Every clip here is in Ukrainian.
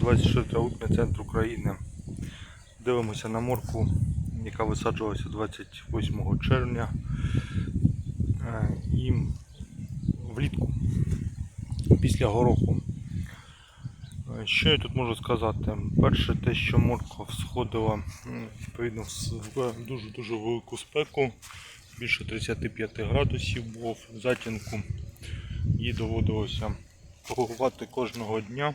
24 липня, центр України. Дивимося на морку, яка висаджувалася 28 червня е, і влітку після гороху. Е, Що я тут можу сказати? Перше, те, що морква всходила відповідно в дуже-дуже велику спеку, більше 35 градусів було в затінку. Їй доводилося поливати кожного дня.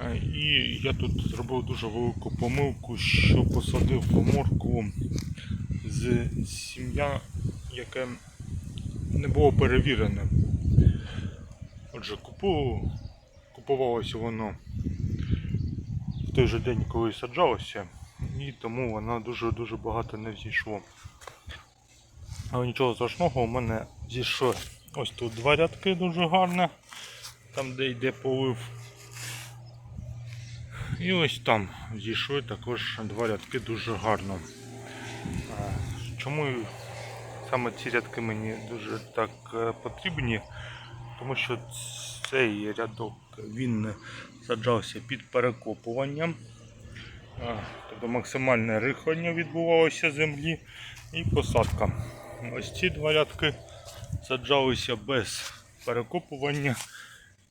Е, І я тут зробив дуже велику помилку, що посадив моркву з сім'я, яке не було перевірене. Отже, купу, купувалося воно в той же день, коли саджалося, і тому воно дуже-дуже багато не взійшло. Але нічого страшного, у мене зійшло ось тут два рядки дуже гарне, там де йде полив. І ось там зійшли також два рядки дуже гарно. Чому саме ці рядки мені дуже так е, потрібні? Тому що цей рядок він саджався під перекопуванням. Тобто максимальне рихлення відбувалося землі і посадка. Ось ці два рядки саджалися без перекопування.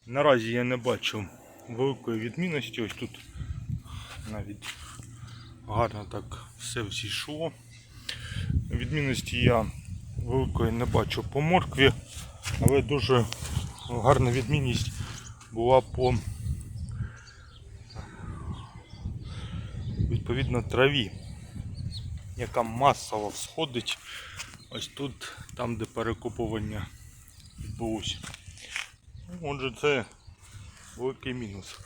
Наразі я не бачу великої відмінності. Ось тут навіть гарно так все взійшло. Відмінності я великої не бачу по моркві, але дуже гарна відмінність була по відповідно траві, яка масово всходить ось тут, там де перекопування відбулося. Отже, це великий мінус.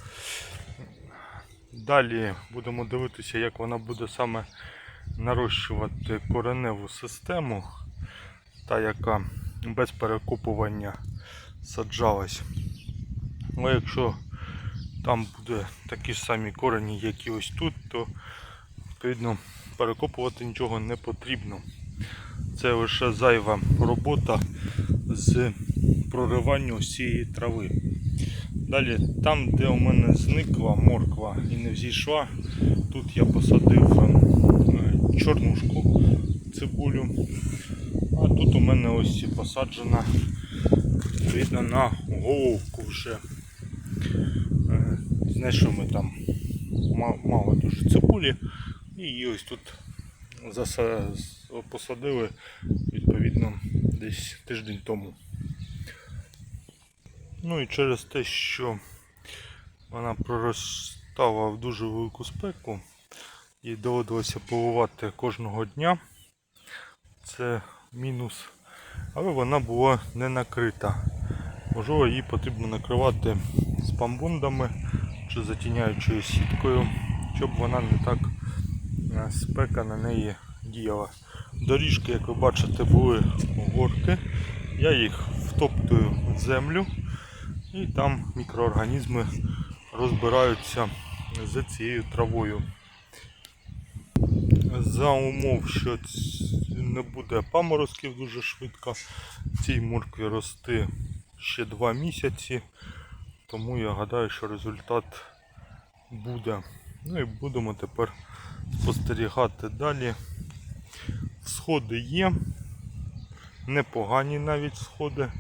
Далі будемо дивитися, як вона буде саме нарощувати кореневу систему, та яка без перекопування саджалась. Але якщо там буде такі ж самі корені, як і ось тут, то відповідно перекопувати нічого не потрібно. Це лише зайва робота з проривання ось цієї трави. Далі, там, де у мене зникла морква і не взійшла, тут я посадив е, чорнушку цибулю. А тут у мене ось посаджена відповідно на головку вже. Е, Знайшли ми там мало дуже цибулі і її ось тут посадили відповідно десь тиждень тому. Ну і через те, що вона проростала в дуже велику спеку, їй доводилося поливати кожного дня. Це мінус. Але вона була не накрита. Можливо, її потрібно накривати спамбундами чи затіняючою сіткою, щоб вона не так е, спека на неї діяла. Доріжки, як ви бачите, були горки. Я їх втоптую в землю і там мікроорганізми розбираються з цією травою. За умов, що не буде паморозків дуже швидко, цій моркві рости ще 2 місяці, тому я гадаю, що результат буде. Ну і будемо тепер спостерігати далі. Сходи є, непогані навіть сходи.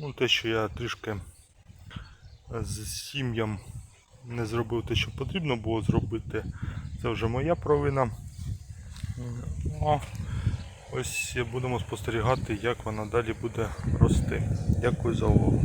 Е, Ну, те, що я трішки з сім'ям не зробив те, що потрібно було зробити, це вже моя провина. А ось будемо спостерігати, як вона далі буде рости. Дякую за увагу.